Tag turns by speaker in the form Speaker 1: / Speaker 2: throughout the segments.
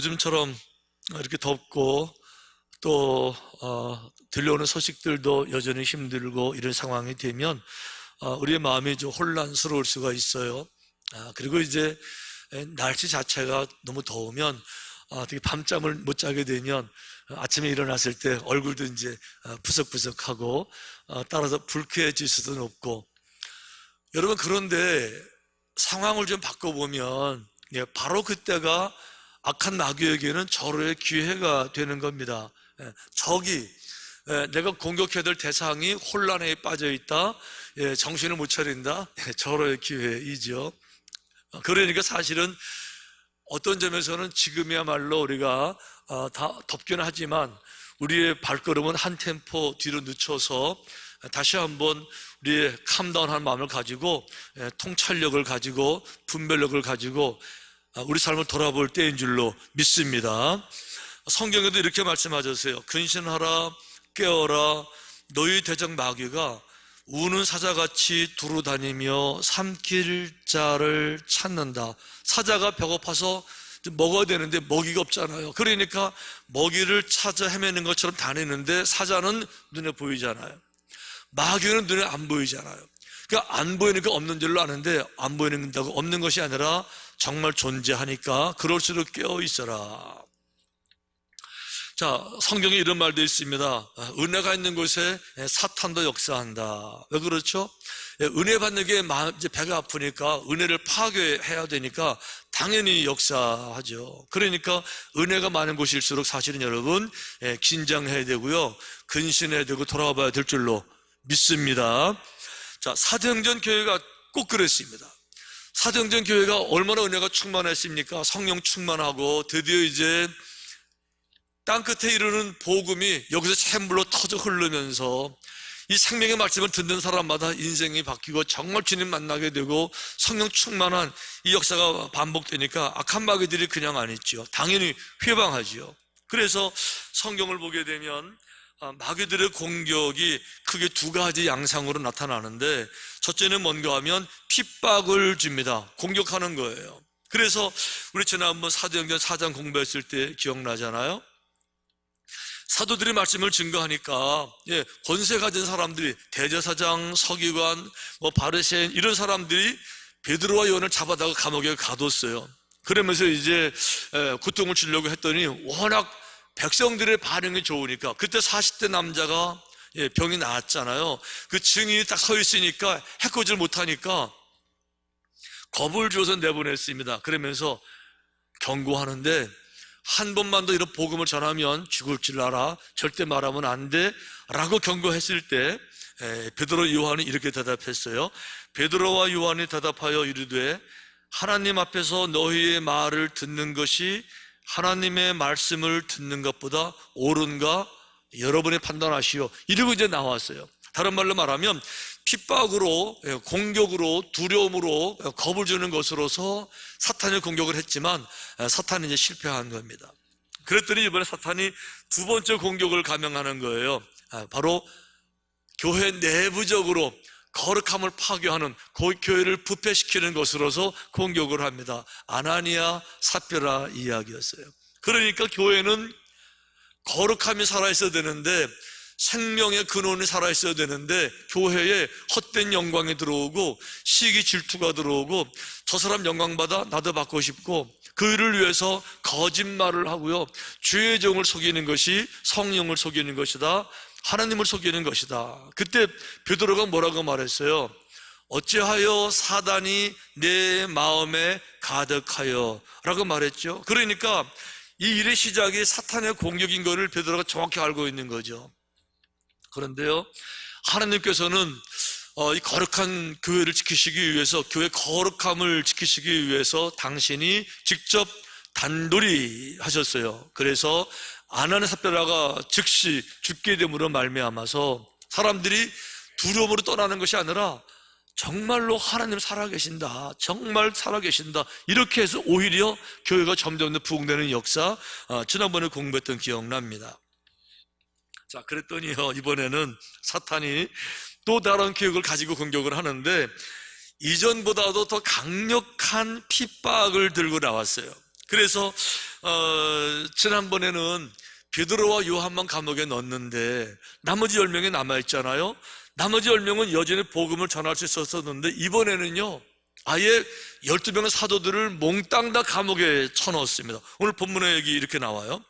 Speaker 1: 아, 요즘처럼 이렇게 덥고 또 어, 들려오는 소식들도 여전히 힘들고 이런 상황이 되면 어, 우리의 마음이 좀 혼란스러울 수가 있어요. 아, 그리고 이제 에, 날씨 자체가 너무 더우면 아, 되게 밤잠을 못 자게 되면 아침에 일어났을 때 얼굴도 이제 어, 푸석푸석하고 어, 따라서 불쾌해질 수도 높고 여러분 그런데 상황을 좀 바꿔보면 예, 바로 그때가 악한 마귀에게는 절호의 기회가 되는 겁니다. 예, 적이 예, 내가 공격해야 될 대상이 혼란에 빠져 있다. 예, 정신을 못 차린다. 예, 절호의 기회이죠. 어, 그러니까 사실은 어떤 점에서는 지금이야말로 우리가 어, 다 덥기는 하지만 우리의 발걸음은 한 템포 뒤로 늦춰서 다시 한번 우리의 캄다운한 마음을 가지고 예, 통찰력을 가지고 분별력을 가지고 아, 우리 삶을 돌아볼 때인 줄로 믿습니다. 성경에도 이렇게 말씀하셨어요. 근신하라, 깨어라, 너희 대적 마귀가 우는 사자같이 두루 다니며 삼킬 자를 찾는다. 사자가 배고파서 먹어야 되는데 먹이가 없잖아요. 그러니까 먹이를 찾아 헤매는 것처럼 다니는데 사자는 눈에 보이잖아요. 마귀는 눈에 안 보이잖아요. 그러니까 안 보이니까 없는 줄로 아는데 안 보이는다고 없는 것이 아니라 정말 존재하니까 그럴수록 깨어 있어라. 자, 성경에 이런 말도 있습니다. 은혜가 있는 곳에 사탄도 역사한다. 왜 그렇죠? 은혜 받는 게 배가 아프니까 은혜를 파괴해야 되니까 당연히 역사하죠. 그러니까 은혜가 많은 곳일수록 사실은 여러분 예, 긴장해야 되고요. 근신해야 되고 돌아와 봐야 될 줄로 믿습니다. 자, 사도행전 교회가 꼭 그랬습니다. 사도행전 교회가 얼마나 은혜가 충만했습니까? 성령 충만하고 드디어 이제 땅 끝에 이르는 복음이 여기서 샘물로 터져 흐르면서 이 생명의 말씀을 듣는 사람마다 인생이 바뀌고 정말 주님 만나게 되고 성령 충만한 이 역사가 반복되니까 악한 마귀들이 그냥 안 있죠. 당연히 회방하지요. 그래서 성경을 보게 되면 아, 마귀들의 공격이 크게 두 가지 양상으로 나타나는데 첫째는 뭔가 하면 핍박을 줍니다. 공격하는 거예요. 그래서 우리 지난번 사도행전 4장 공부했을 때 기억나잖아요. 사도들의 말씀을 증거하니까 예, 권세 가진 사람들이 대제사장, 서기관, 뭐 바르센 이런 사람들이 베드로와 요한을 잡아다가 감옥에 가뒀어요. 그러면서 이제 에, 고통을 주려고 했더니 워낙 백성들의 반응이 좋으니까 그때 40대 남자가 예, 병이 나았잖아요. 그 증인이 딱 서 있으니까 해코지를 못하니까 겁을 줘서 내보냈습니다. 그러면서 경고하는데 한 번만 더 이런 복음을 전하면 죽을 줄 알아. 절대 말하면 안 돼. 라고 경고했을 때 에, 베드로 요한이 이렇게 대답했어요. 베드로와 요한이 대답하여 이르되 하나님 앞에서 너희의 말을 듣는 것이 하나님의 말씀을 듣는 것보다 옳은가 여러분이 판단하시오. 이러고 이제 나왔어요. 다른 말로 말하면 핍박으로 예, 공격으로 두려움으로 예, 겁을 주는 것으로서 사탄이 공격을 했지만 예, 사탄이 이제 실패한 겁니다. 그랬더니 이번에 사탄이 두 번째 공격을 감행하는 거예요. 아, 바로 교회 내부적으로 거룩함을 파괴하는 그 교회를 부패시키는 것으로서 공격을 합니다. 아나니아 사피라 이야기였어요. 그러니까 교회는 거룩함이 살아있어야 되는데 생명의 근원이 살아있어야 되는데 교회에 헛된 영광이 들어오고 시기 질투가 들어오고 저 사람 영광받아 나도 받고 싶고 그 일을 위해서 거짓말을 하고요 주의 종을 속이는 것이 성령을 속이는 것이다 하나님을 속이는 것이다. 그때 베드로가 뭐라고 말했어요? 어찌하여 사단이 내 마음에 가득하여? 라고 말했죠. 그러니까 이 일의 시작이 사탄의 공격인 것을 베드로가 정확히 알고 있는 거죠. 그런데요, 하나님께서는 어, 이 거룩한 교회를 지키시기 위해서, 교회 거룩함을 지키시기 위해서 당신이 직접 단돌이 하셨어요. 그래서 아나네 삽별아가 즉시 죽게 됨으로 말미암아서 사람들이 두려움으로 떠나는 것이 아니라 정말로 하나님 살아계신다. 정말 살아계신다. 이렇게 해서 오히려 교회가 점점 더 부흥되는 역사, 어, 지난번에 공부했던 기억납니다. 자, 그랬더니요, 이번에는 사탄이 또 다른 계획을 가지고 공격을 하는데, 이전보다도 더 강력한 핍박을 들고 나왔어요. 그래서 어, 지난번에는 베드로와 요한만 감옥에 넣었는데 나머지 10명이 남아있잖아요. 나머지 10명은 여전히 복음을 전할 수 있었었는데 이번에는요. 아예 12명의 사도들을 몽땅 다 감옥에 쳐넣었습니다. 오늘 본문에 여기 이렇게 나와요.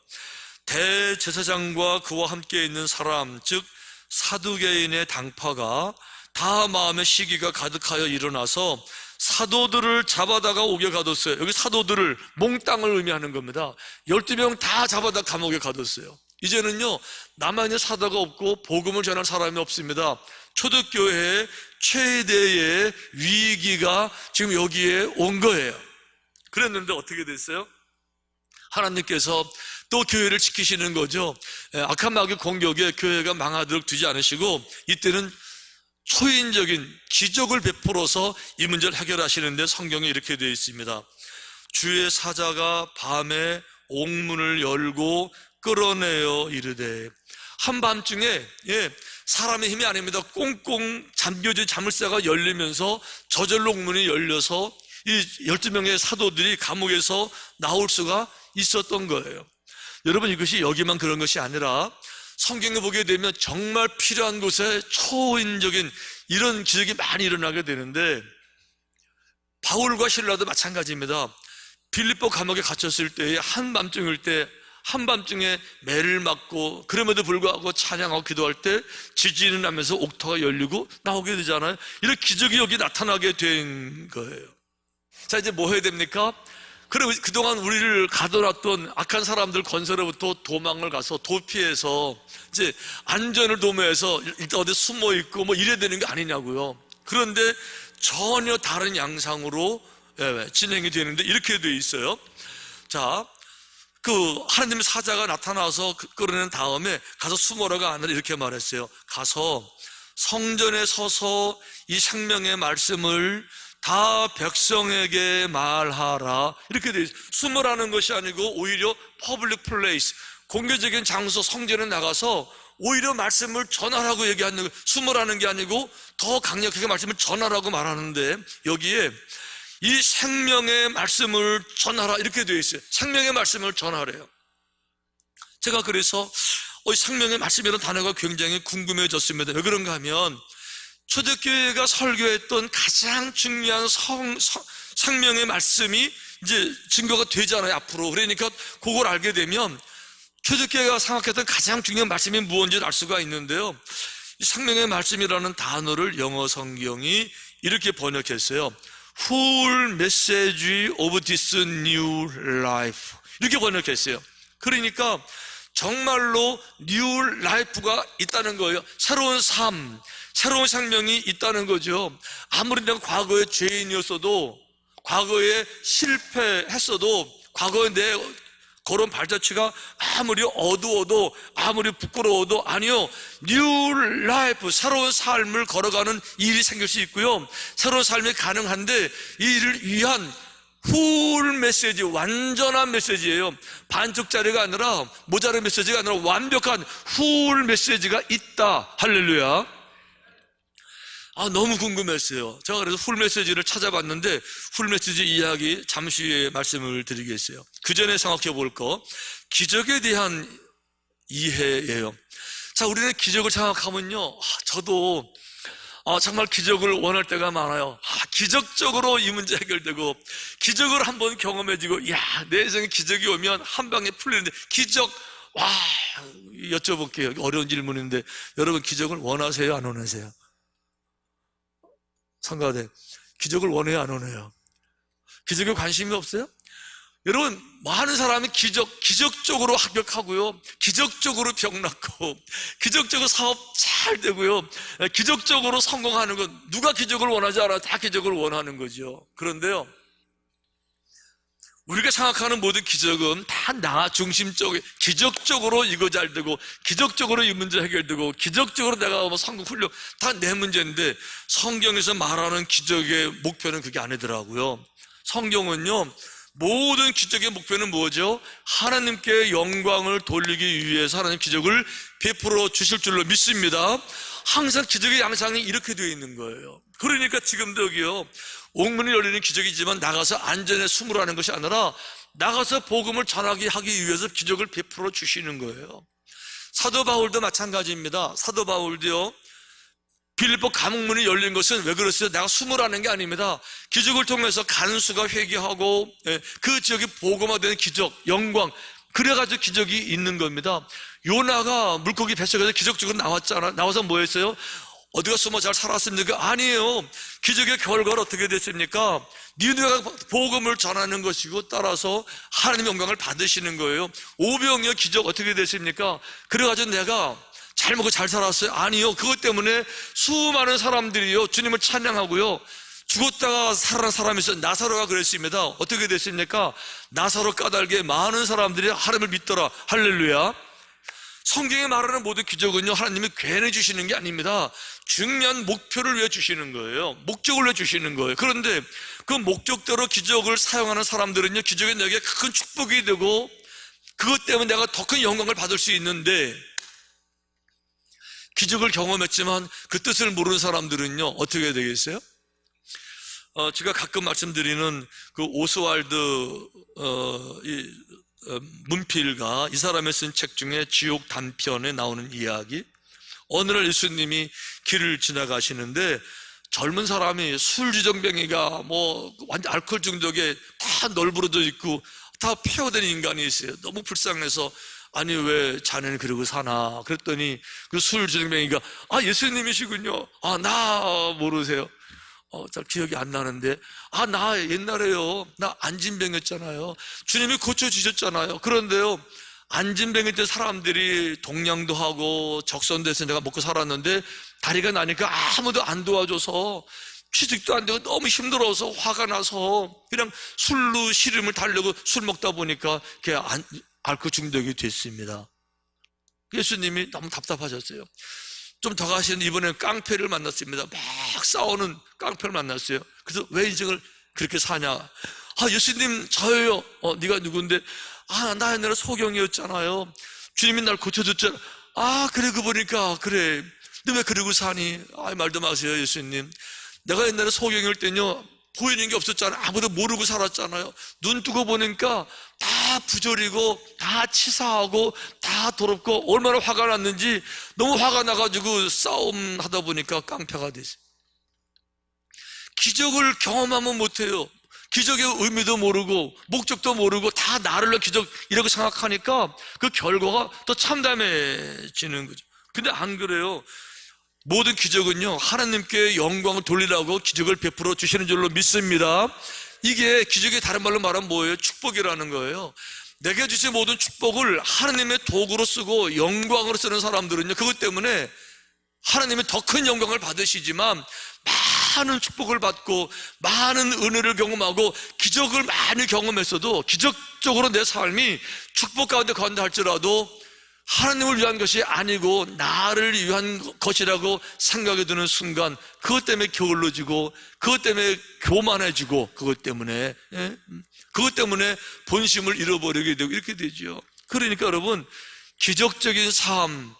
Speaker 1: 대제사장과 그와 함께 있는 사람, 즉 사두개인의 당파가 다 마음의 시기가 가득하여 일어나서 사도들을 잡아다가 옥에 가뒀어요. 여기 사도들을 몽땅을 의미하는 겁니다. 12명 다 잡아다 감옥에 가뒀어요. 이제는요, 남아있는 사도가 없고 복음을 전할 사람이 없습니다. 초대교회의 최대의 위기가 지금 여기에 온 거예요. 그랬는데 어떻게 됐어요? 하나님께서 또 교회를 지키시는 거죠. 예, 악한 마귀 공격에 교회가 망하도록 두지 않으시고 이때는 초인적인 기적을 베풀어서 이 문제를 해결하시는데 성경에 이렇게 되어 있습니다. 주의 사자가 밤에 옥문을 열고 끌어내어 이르되 한밤중에 예, 사람의 힘이 아닙니다. 꽁꽁 잠겨진 자물쇠가 열리면서 저절로 옥문이 열려서 이 12명의 사도들이 감옥에서 나올 수가 있었던 거예요. 여러분 이것이 여기만 그런 것이 아니라 성경에 보게 되면 정말 필요한 곳에 초인적인 이런 기적이 많이 일어나게 되는데 바울과 신라도 마찬가지입니다. 빌립보 감옥에 갇혔을 때에 한밤중일 때 한밤중에 매를 맞고 그럼에도 불구하고 찬양하고 기도할 때 지진이 나면서 옥터가 열리고 나오게 되잖아요. 이런 기적이 여기 나타나게 된 거예요. 자 이제 뭐 해야 됩니까? 그럼 그동안 우리를 가둬놨던 악한 사람들 건설로부터 도망을 가서 도피해서 이제 안전을 도모해서 일단 어디 숨어 있고 뭐 이래야 되는 게 아니냐고요. 그런데 전혀 다른 양상으로 예, 진행이 되는데 이렇게 돼 있어요. 자, 그 하나님의 사자가 나타나서 그- 끌어낸 다음에 가서 숨어라가 아니라 이렇게 말했어요. 가서 성전에 서서 이 생명의 말씀을 다 백성에게 말하라. 이렇게 돼 있어요. 숨으라는 것이 아니고 오히려 퍼블릭 플레이스, 공개적인 장소 성전에 나가서 오히려 말씀을 전하라고 얘기하는. 숨으라는 게 아니고 더 강력하게 말씀을 전하라고 말하는데 여기에 이 생명의 말씀을 전하라 이렇게 되어 있어요. 생명의 말씀을 전하래요. 제가 그래서 어, 이 생명의 말씀이라는 단어가 굉장히 궁금해졌습니다. 왜 그런가 하면 초대교회가 설교했던 가장 중요한 성, 성- 생명의 말씀이 이제 증거가 되잖아요, 앞으로. 그러니까 그걸 알게 되면 초대교회가 생각했던 가장 중요한 말씀이 무엇인지 알 수가 있는데요. 이 생명의 말씀이라는 단어를 영어 성경이 이렇게 번역했어요. Full message of this new life. 이렇게 번역했어요. 그러니까 정말로 뉴 라이프가 있다는 거예요. 새로운 삶, 새로운 생명이 있다는 거죠. 아무리 내가 과거에 죄인이었어도, 과거에 실패했어도, 과거에 내 그런 발자취가 아무리 어두워도, 아무리 부끄러워도, 아니요, 뉴 라이프, 새로운 삶을 걸어가는 일이 생길 수 있고요. 새로운 삶이 가능한데, 이 일을 위한 풀 메시지, 완전한 메시지예요. 반쪽짜리가 아니라 모자란 메시지가 아니라 완벽한 풀 메시지가 있다. 할렐루야. 아, 너무 궁금했어요. 제가 그래서 풀 메시지를 찾아봤는데 풀 메시지 이야기 잠시 후에 말씀을 드리겠어요. 그 전에 생각해 볼 거, 기적에 대한 이해예요. 자, 우리는 기적을 생각하면요. 아, 저도 아, 정말 기적을 원할 때가 많아요. 아, 기적적으로 이 문제 해결되고, 기적을 한번 경험해지고, 야, 내 인생에 기적이 오면 한 방에 풀리는데, 기적, 와, 여쭤볼게요. 어려운 질문인데, 여러분 기적을 원하세요? 안 원하세요? 성가대, 기적을 원해요? 안 원해요? 기적에 관심이 없어요? 여러분, 많은 사람이 기적, 기적적으로 합격하고요. 기적적으로 병 낫고, 기적적으로 사업 잘 되고요. 기적적으로 성공하는 건 누가 기적을 원하지 않아? 다 기적을 원하는 거죠. 그런데요. 우리가 생각하는 모든 기적은 다 나 중심적인 기적적으로 이거 잘 되고 기적적으로 이 문제 해결되고 기적적으로 내가 뭐 성공 훈련 다내 문제인데 성경에서 말하는 기적의 목표는 그게 아니더라고요. 성경은요 모든 기적의 목표는 뭐죠? 하나님께 영광을 돌리기 위해서 하나님 기적을 베풀어 주실 줄로 믿습니다. 항상 기적의 양상이 이렇게 되어 있는 거예요. 그러니까 지금도 여기요. 옥문이 열리는 기적이지만 나가서 안전에 숨으라는 것이 아니라 나가서 복음을 전하게 하기 위해서 기적을 베풀어 주시는 거예요. 사도 바울도 마찬가지입니다. 사도 바울도요. 빌립보 감옥문이 열린 것은 왜 그랬어요? 내가 숨으라는 게 아닙니다. 기적을 통해서 간수가 회개하고 예, 그 지역이 복음화되는 기적, 영광 그래가지고 기적이 있는 겁니다. 요나가 물고기 뱃속에서 기적적으로 나왔잖아. 나와서 뭐 했어요? 어디가 숨어 잘 살았습니까? 아니에요. 기적의 결과를 어떻게 됐습니까? 니누가 복음을 전하는 것이고 따라서 하나님 영광을 받으시는 거예요. 오병이어 기적 어떻게 됐습니까? 그래가지고 내가 잘 먹고 잘 살았어요? 아니요. 그것 때문에 수많은 사람들이요. 주님을 찬양하고요. 죽었다가 살아난 사람이 있어요. 나사로가 그랬습니다. 어떻게 됐습니까? 나사로 까닭에 많은 사람들이 하나님을 믿더라. 할렐루야. 성경에 말하는 모든 기적은요, 하나님이 괜히 주시는 게 아닙니다. 중요한 목표를 위해 주시는 거예요. 목적을 위해 주시는 거예요. 그런데 그 목적대로 기적을 사용하는 사람들은요, 기적이 내게 큰 축복이 되고, 그것 때문에 내가 더 큰 영광을 받을 수 있는데, 기적을 경험했지만 그 뜻을 모르는 사람들은요, 어떻게 되겠어요? 어, 제가 가끔 말씀드리는 그 오스왈드, 어, 이, 어, 문필가 이 사람의 쓴 책 중에 지옥 단편에 나오는 이야기. 어느 날 예수님이 길을 지나가시는데 젊은 사람이 술주정뱅이가 뭐 완전 알코올 중독에 다 널브러져 있고 다 폐허된 인간이 있어요. 너무 불쌍해서 아니 왜 자네는 그러고 사나 그랬더니 그 술 주정뱅이가 아 예수님이시군요. 아 나 모르세요. 어, 잘 기억이 안 나는데, 아, 나 옛날에요. 나 안진병이었잖아요. 주님이 고쳐주셨잖아요. 그런데요, 안진병일 때 사람들이 동냥도 하고 적선돼서 내가 먹고 살았는데, 다리가 나니까 아무도 안 도와줘서 취직도 안 되고 너무 힘들어서 화가 나서 그냥 술로 시름을 달려고 술 먹다 보니까 그게 안, 알코 중독이 됐습니다. 예수님이 너무 답답하셨어요. 좀 더 가시는 이번에 깡패를 만났습니다. 막 싸우는 깡패를 만났어요. 그래서 왜 인생을 그렇게 사냐? 아 예수님 저예요. 어 네가 누군데? 아나 옛날에 소경이었잖아요. 주님이 날 고쳐줬잖아. 아 그래 그 보니까 그래. 너왜 그러고 사니? 아 말도 마세요 예수님. 내가 옛날에 소경일 때는요 보이는 게 없었잖아요. 아무도 모르고 살았잖아요. 눈 뜨고 보니까 다 부조리고, 다 치사하고, 다 더럽고, 얼마나 화가 났는지 너무 화가 나가지고 싸움 하다 보니까 깡패가 됐어요. 기적을 경험하면 못해요. 기적의 의미도 모르고, 목적도 모르고, 다 나를 기적, 이라고 생각하니까 그 결과가 더 참담해지는 거죠. 근데 안 그래요. 모든 기적은요, 하나님께 영광을 돌리라고 기적을 베풀어 주시는 줄로 믿습니다. 이게 기적의 다른 말로 말하면 뭐예요? 축복이라는 거예요. 내게 주신 모든 축복을 하나님의 도구로 쓰고 영광으로 쓰는 사람들은요, 그것 때문에 하나님의 더 큰 영광을 받으시지만 많은 축복을 받고 많은 은혜를 경험하고 기적을 많이 경험했어도 기적적으로 내 삶이 축복 가운데 간다 할지라도 하나님을 위한 것이 아니고 나를 위한 것이라고 생각이 드는 순간 그것 때문에 게을러지고 그것 때문에 교만해지고 그것 때문에 예? 그것 때문에 본심을 잃어버리게 되고 이렇게 되죠. 그러니까 여러분 기적적인 삶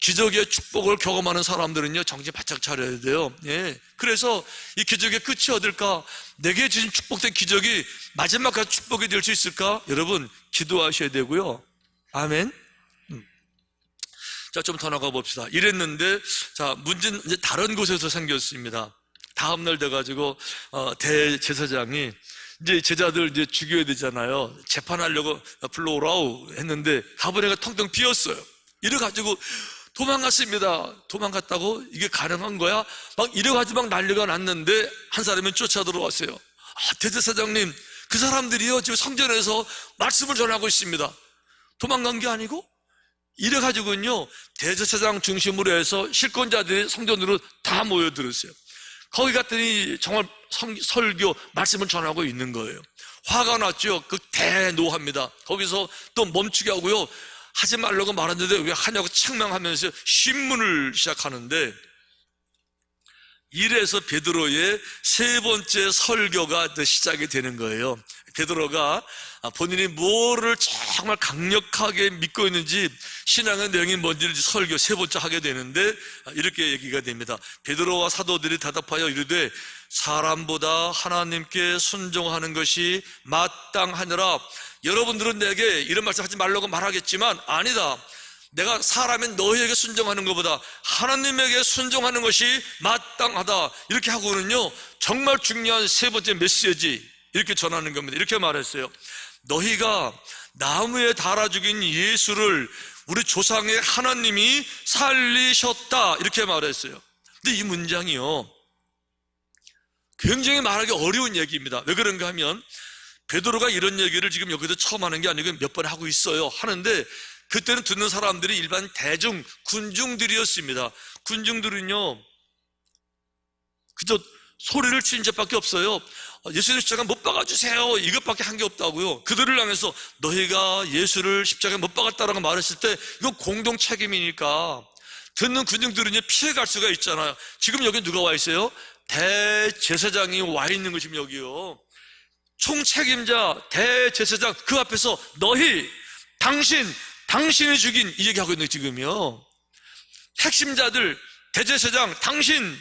Speaker 1: 기적의 축복을 경험하는 사람들은요 정신 바짝 차려야 돼요. 예. 그래서 이 기적의 끝이 어딜까? 내게 주신 축복된 기적이 마지막까지 축복이 될 수 있을까? 여러분 기도하셔야 되고요. 아멘. 자, 좀 더 나가 봅시다. 이랬는데, 자, 문제는 이제 다른 곳에서 생겼습니다. 다음날 돼가지고, 어, 대제사장이, 이제 제자들 이제 죽여야 되잖아요. 재판하려고 불러오라고 했는데, 가버니가 텅텅 비었어요. 이래가지고, 도망갔습니다. 도망갔다고? 이게 가능한 거야? 막 이래가지고 막 난리가 났는데, 한 사람이 쫓아 들어왔어요. 아, 대제사장님, 그 사람들이요, 지금 성전에서 말씀을 전하고 있습니다. 도망간 게 아니고, 이래가지고는요, 대제사장 중심으로 해서 실권자들이 성전으로 다 모여들었어요. 거기 갔더니 정말 성, 설교, 말씀을 전하고 있는 거예요. 화가 났죠. 그 대노합니다. 거기서 또 멈추게 하고요. 하지 말라고 말했는데 왜 하냐고 책망하면서 신문을 시작하는데 이래서 베드로의 세 번째 설교가 또 시작이 되는 거예요. 베드로가 본인이 뭐를 정말 강력하게 믿고 있는지 신앙의 내용이 뭔지를 설교 세 번째 하게 되는데 이렇게 얘기가 됩니다. 베드로와 사도들이 대답하여 이르되 사람보다 하나님께 순종하는 것이 마땅하니라. 여러분들은 내게 이런 말씀 하지 말라고 말하겠지만 아니다. 내가 사람인 너희에게 순종하는 것보다 하나님에게 순종하는 것이 마땅하다. 이렇게 하고는요, 정말 중요한 세 번째 메시지, 이렇게 전하는 겁니다. 이렇게 말했어요. 너희가 나무에 달아 죽인 예수를 우리 조상의 하나님이 살리셨다. 이렇게 말했어요. 근데 이 문장이요, 굉장히 말하기 어려운 얘기입니다. 왜 그런가 하면, 베드로가 이런 얘기를 지금 여기서 처음 하는 게 아니고 몇 번 하고 있어요. 하는데, 그때는 듣는 사람들이 일반 대중, 군중들이었습니다. 군중들은요, 그저 소리를 치는 것밖에 없어요. 예수님 십자가 못 박아주세요. 이것밖에 한 게 없다고요. 그들을 향해서 너희가 예수를 십자가에 못 박았다라고 말했을 때 이건 공동 책임이니까 듣는 군중들은 피해갈 수가 있잖아요. 지금 여기 누가 와 있어요? 대제사장이 와 있는 거 지금 여기요. 총책임자, 대제사장 그 앞에서 너희, 당신, 당신이 죽인 이 얘기하고 있는 지금요. 핵심자들, 대제사장, 당신,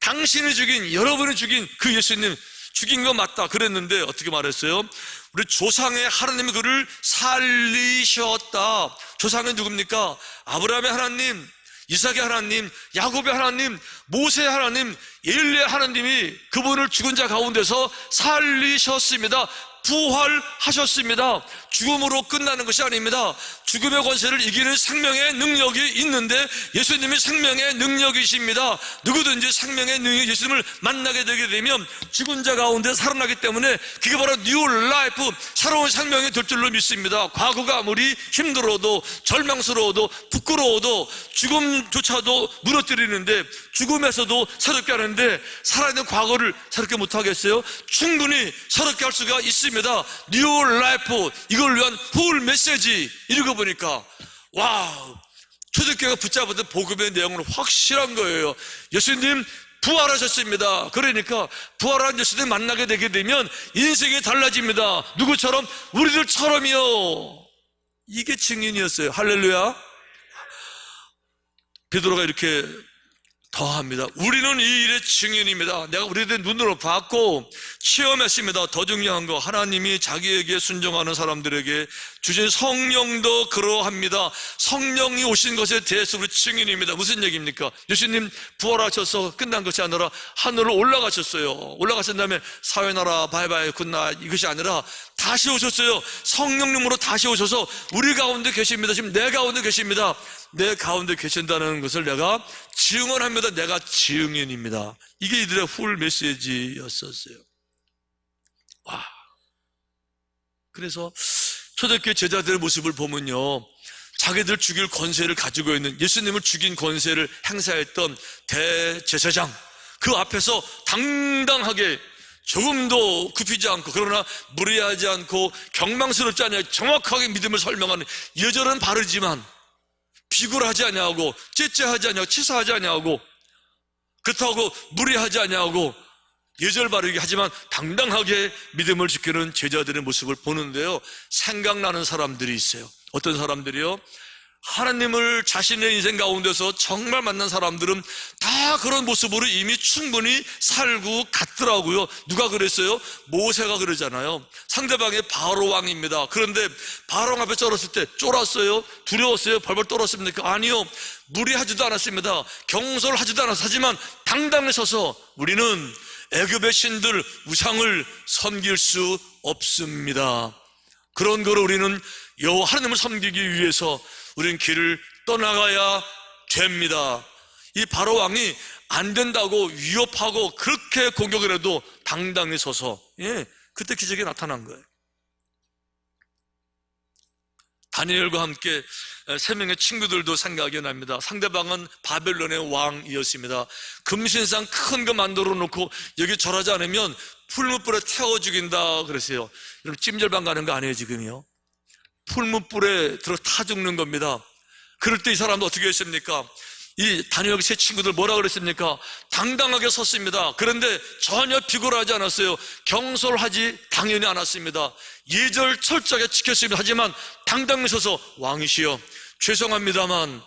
Speaker 1: 당신이 죽인, 여러분이 죽인 그 예수님 죽인 거 맞다. 그랬는데 어떻게 말했어요? 우리 조상의 하나님이 그를 살리셨다. 조상은 누굽니까? 아브라함의 하나님, 이삭의 하나님, 야곱의 하나님, 모세의 하나님, 엘리의 하나님이 그분을 죽은 자 가운데서 살리셨습니다. 부활하셨습니다. 죽음으로 끝나는 것이 아닙니다. 죽음의 권세를 이기는 생명의 능력이 있는데 예수님이 생명의 능력이십니다. 누구든지 생명의 능력 예수님을 만나게 되게 되면 죽은 자 가운데 살아나기 때문에 그게 바로 뉴 라이프 새로운 생명이 될 줄로 믿습니다. 과거가 아무리 힘들어도 절망스러워도 부끄러워도 죽음조차도 무너뜨리는데 죽음에서도 새롭게 하는데 살아있는 과거를 새롭게 못하겠어요? 충분히 새롭게 할 수가 있습니다. 뉴 라이프 이걸 위한 풀 메시지 읽어보니까 와우 초대교회가 붙잡았던 복음의 내용은 확실한 거예요. 예수님 부활하셨습니다. 그러니까 부활한 예수님 만나게 되게 되면 인생이 달라집니다. 누구처럼? 우리들처럼이요. 이게 증인이었어요. 할렐루야. 베드로가 이렇게 더합니다. 우리는 이 일의 증인입니다. 내가 우리들 눈으로 봤고 체험했습니다. 더 중요한 거 하나님이 자기에게 순종하는 사람들에게 주신 성령도 그러합니다. 성령이 오신 것에 대해서 우리 증인입니다. 무슨 얘기입니까? 예수님 부활하셔서 끝난 것이 아니라 하늘로 올라가셨어요. 올라가신 다음에 사회나라 바이바이 굿나 이것이 아니라 다시 오셨어요. 성령님으로 다시 오셔서 우리 가운데 계십니다. 지금 내 가운데 계십니다. 내 가운데 계신다는 것을 내가 증언합니다. 내가 증인입니다. 이게 이들의 풀 메시지였었어요. 와. 그래서 초대교회 제자들의 모습을 보면요. 자기들 죽일 권세를 가지고 있는 예수님을 죽인 권세를 행사했던 대제사장 그 앞에서 당당하게 조금도 굽히지 않고 그러나 무리하지 않고 경망스럽지 않냐 정확하게 믿음을 설명하는 여전은 바르지만 비굴하지 아니하고 째째하지 아니하고 치사하지 아니하고 그렇다고 무리하지 아니하고 예절 바르게 하지만 당당하게 믿음을 지키는 제자들의 모습을 보는데요 생각나는 사람들이 있어요 어떤 사람들이요? 하나님을 자신의 인생 가운데서 정말 만난 사람들은 다 그런 모습으로 이미 충분히 살고 갔더라고요. 누가 그랬어요? 모세가 그러잖아요. 상대방이 바로 왕입니다. 그런데 바로 왕 앞에 쩔었을 때 쫄았어요? 두려웠어요? 벌벌 떨었습니까? 아니요. 무리하지도 않았습니다. 경솔하지도 않았어요. 하지만 당당히 서서 우리는 애굽의 신들 우상을 섬길 수 없습니다. 그런 거를 우리는 여호와 하나님을 섬기기 위해서 우리는 길을 떠나가야 됩니다. 이 바로 왕이 안 된다고 위협하고 그렇게 공격을 해도 당당히 서서 예, 그때 기적이 나타난 거예요. 다니엘과 함께 세 명의 친구들도 생각이 납니다. 상대방은 바벨론의 왕이었습니다. 금신상 큰 거 만들어 놓고 여기 절하지 않으면 풀무불에 태워 죽인다 그랬어요. 여러분 찜질방 가는 거 아니에요 지금요? 풀무불에 들어 타 죽는 겁니다. 그럴 때 이 사람도 어떻게 했습니까? 이 다니엘 세 친구들 뭐라 그랬습니까? 당당하게 섰습니다. 그런데 전혀 비굴하지 않았어요. 경솔하지 당연히 않았습니다. 예절 철저하게 지켰습니다. 하지만 당당히 서서 왕이시여 죄송합니다만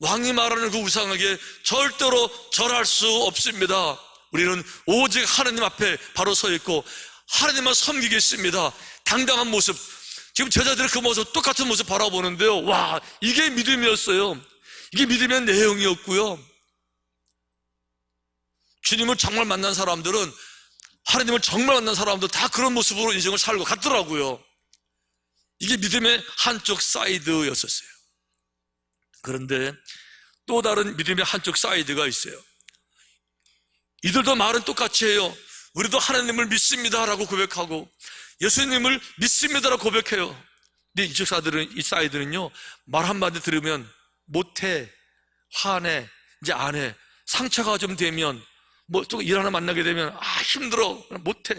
Speaker 1: 왕이 말하는 그 우상에게 절대로 절할 수 없습니다. 우리는 오직 하나님 앞에 바로 서 있고 하나님만 섬기겠습니다. 당당한 모습. 지금 제자들의 그 모습, 똑같은 모습 바라보는데요. 와, 이게 믿음이었어요. 이게 믿음의 내용이었고요. 주님을 정말 만난 사람들은 하나님을 정말 만난 사람들 다 그런 모습으로 인생을 살고 갔더라고요. 이게 믿음의 한쪽 사이드였었어요. 그런데 또 다른 믿음의 한쪽 사이드가 있어요. 이들도 말은 똑같이 해요. 우리도 하나님을 믿습니다라고 고백하고 예수님을 믿습니다라고 고백해요. 근데 이쪽 사들은 이 사이드는요 말 한마디 들으면 못해, 화내, 이제 안 해. 상처가 좀 되면 뭐 또 일 하나 만나게 되면 아 힘들어, 못해.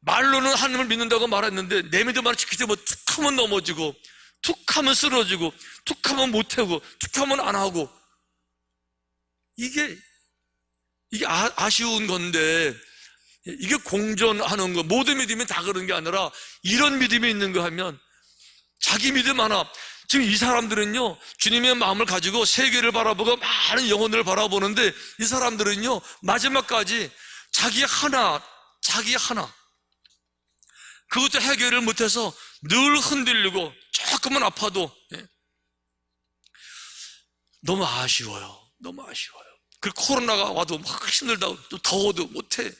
Speaker 1: 말로는 하나님을 믿는다고 말했는데 내 믿음만 지키지 뭐 툭하면 넘어지고 툭 하면 쓰러지고 툭 하면 못하고 툭 하면 안 하고 이게 이게 아, 쉬운 건데 이게 공존하는 거 모든 믿음이 다 그런 게 아니라 이런 믿음이 있는 거 하면 자기 믿음 하나 지금 이 사람들은요 주님의 마음을 가지고 세계를 바라보고 많은 영혼을 바라보는데 이 사람들은요 마지막까지 자기 하나 자기 하나 그것도 해결을 못해서 늘 흔들리고 조금은 아파도 예. 너무 아쉬워요. 너무 아쉬워요. 그 코로나가 와도 막 힘들다, 또 더워도 못해.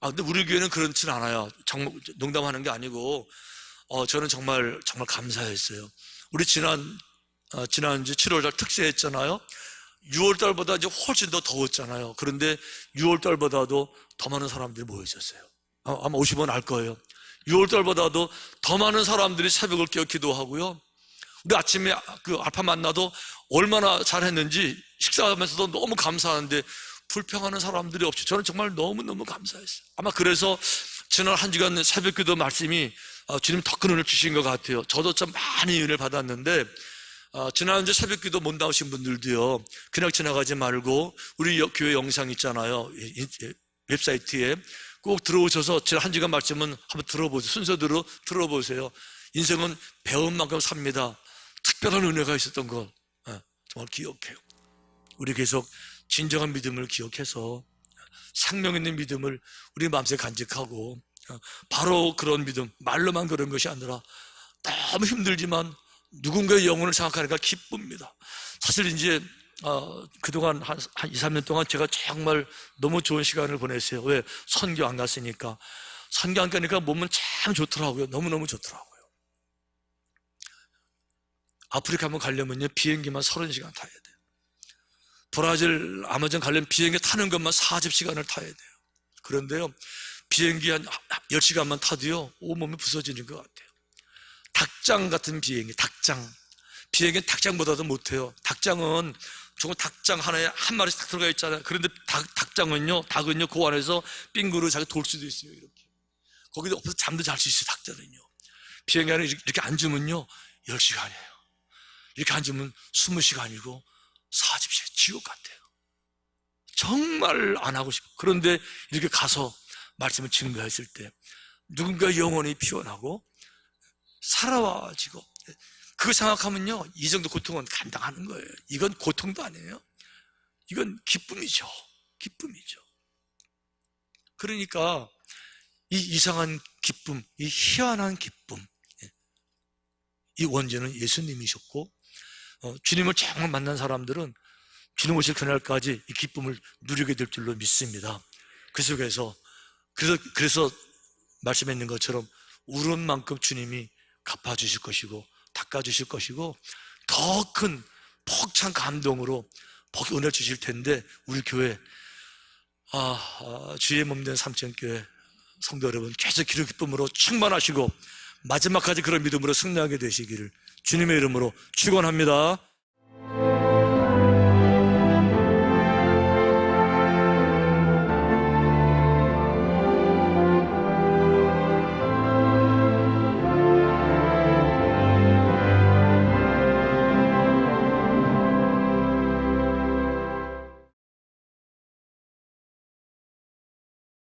Speaker 1: 아, 근데 우리 교회는 그렇진 않아요. 정말 농담하는 게 아니고, 어, 저는 정말, 정말 감사했어요. 우리 지난, 어, 지난주 7월달 특세했잖아요. 6월달보다 이제 훨씬 더 더웠잖아요. 그런데 6월달보다도 더 많은 사람들이 모여졌어요. 아, 아마 오시면 알 거예요. 6월달보다도 더 많은 사람들이 새벽을 깨어 기도하고요. 우리 아침에 그 알파 만나도 얼마나 잘했는지 식사하면서도 너무 감사하는데 불평하는 사람들이 없이 저는 정말 너무너무 감사했어요. 아마 그래서 지난 한 주간 새벽 기도 말씀이 어, 주님 더 큰 은혜를 주신 것 같아요. 저도 참 많이 은혜를 받았는데 어, 지난주 새벽 기도 못 나오신 분들도요. 그냥 지나가지 말고 우리 여- 교회 영상 있잖아요. 웹사이트에 꼭 들어오셔서 지난 한 주간 말씀은 한번 들어보세요. 순서대로 들어보세요. 인생은 배운 만큼 삽니다. 특별한 은혜가 있었던 걸 예, 정말 기억해요. 우리 계속 진정한 믿음을 기억해서 생명 있는 믿음을 우리 마음속에 간직하고 어, 바로 그런 믿음, 말로만 그런 것이 아니라 너무 힘들지만 누군가의 영혼을 생각하니까 기쁩니다. 사실 이제 어, 그동안 한, 한 2, 3년 동안 제가 정말 너무 좋은 시간을 보냈어요. 왜? 선교 안 갔으니까. 선교 안 가니까 몸은 참 좋더라고요. 너무너무 좋더라고요. 아프리카 한번 가려면요, 비행기만 30시간 타야 돼요. 브라질, 아마존 가려면 비행기 타는 것만 40시간을 타야 돼요. 그런데요, 비행기 한 10시간만 타도요, 온몸이 부서지는 것 같아요. 닭장 같은 비행기, 닭장. 비행기는 닭장보다도 못해요. 닭장은 정말 닭장 하나에 한 마리씩 딱 들어가 있잖아요. 그런데 닭, 닭장은요, 닭은요, 그 안에서 빙그로 자기 돌 수도 있어요, 이렇게. 거기도 엎어서 잠도 잘 수 있어요, 닭들은요. 비행기 안에 이렇게 앉으면요, 10시간이에요. 이렇게 앉으면 20시간이고 40시간 지옥 같아요. 정말 안 하고 싶어. 그런데 이렇게 가서 말씀을 증거했을 때 누군가 영혼이 피어나고 살아와지고 그거 생각하면요 이 정도 고통은 감당하는 거예요. 이건 고통도 아니에요. 이건 기쁨이죠. 기쁨이죠. 그러니까 이 이상한 기쁨, 이 희한한 기쁨, 이 원죄는 예수님이셨고 어, 주님을 정말 만난 사람들은 주님 오실 그날까지 이 기쁨을 누리게 될 줄로 믿습니다. 그 속에서 그래서 그래서 말씀해 있는 것처럼 울은 만큼 주님이 갚아주실 것이고 닦아주실 것이고 더큰 벅찬 감동으로 복 은혜 주실 텐데 우리 교회 아, 아, 주의 몸된 삼천교회 성도 여러분 계속 기록 기쁨으로 충만하시고 마지막까지 그런 믿음으로 승리하게 되시기를 주님의 이름으로 축원합니다.